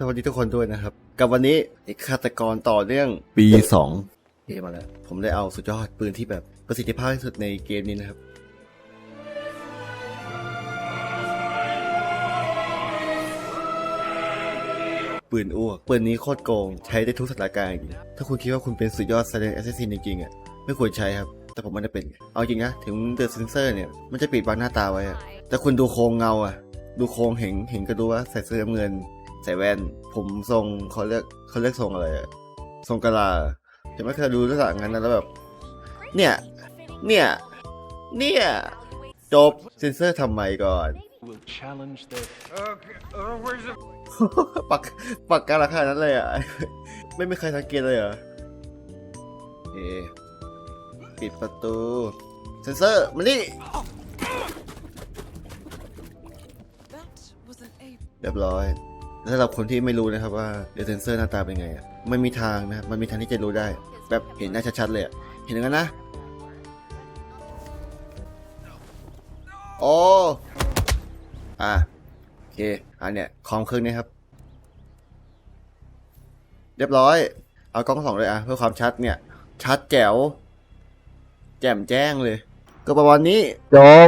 สวัสดีทุกคนด้วยนะครับ กับวันนี้อีกฆาตกรต่อเรื่องปีสองเกมมาแล้ว ผมได้เอาสุดยอดปืนที่แบบประสิทธิภาพที่สุดในเกมนี้นะครับปืนอ้วกปืนนี้โคตรโกง ใช้ได้ทุกสถานการณ์จริงถ้าคุณคิดว่าคุณเป็นสุดยอด Silent Assassin จริงๆอะไม่ควรใช้ครับ แต่ผมไม่ได้เป็น เอาจริงนะถึงเดอะเซนเซอร์เนี่ยมันจะปิดบังหน้าตาไว้อะแต่คุณดูโครงเงาอะ ดูโครงเห็นเห็นก็ดูว่าใส่เสื้อน้ำเงินใส่แว่น ผมทรงเขาเรียกเขาเรียกทรงอะไรอะทรงกะลาแต่ไม่เคยดูลักษณะงั้นนะแล้วแบบ เนี่ย เนี่ย เนี่ย จบเซนเซอร์ทำไมก่อน will challenge their ปักปักการราคาดนั้นเลยอะ ไม่มีใครสังเกตเลยเหรอเอปิดประตู เซนเซอร์มานี่ That was an ape. เรียบร้อยแล้ว สำหรับคนที่ไม่รู้นะครับว่าเดเซนเซอร์หน้าตาเป็นไงอะไม่มีทางนะครับมันมีทางที่จะรู้ได้ แบบเห็นหน้าชัดๆเลยอะเห็นอย่างนั้นนะโอ้อะโอเคอันเนี้ยคอมเครื่องนี้ครับ เรียบร้อย เอากล้องสองเลยอะเพื่อความชัดเนี่ย ชัดแจ๋ว แจ่มแจ้งเลย ก็ประมาณนี้จบ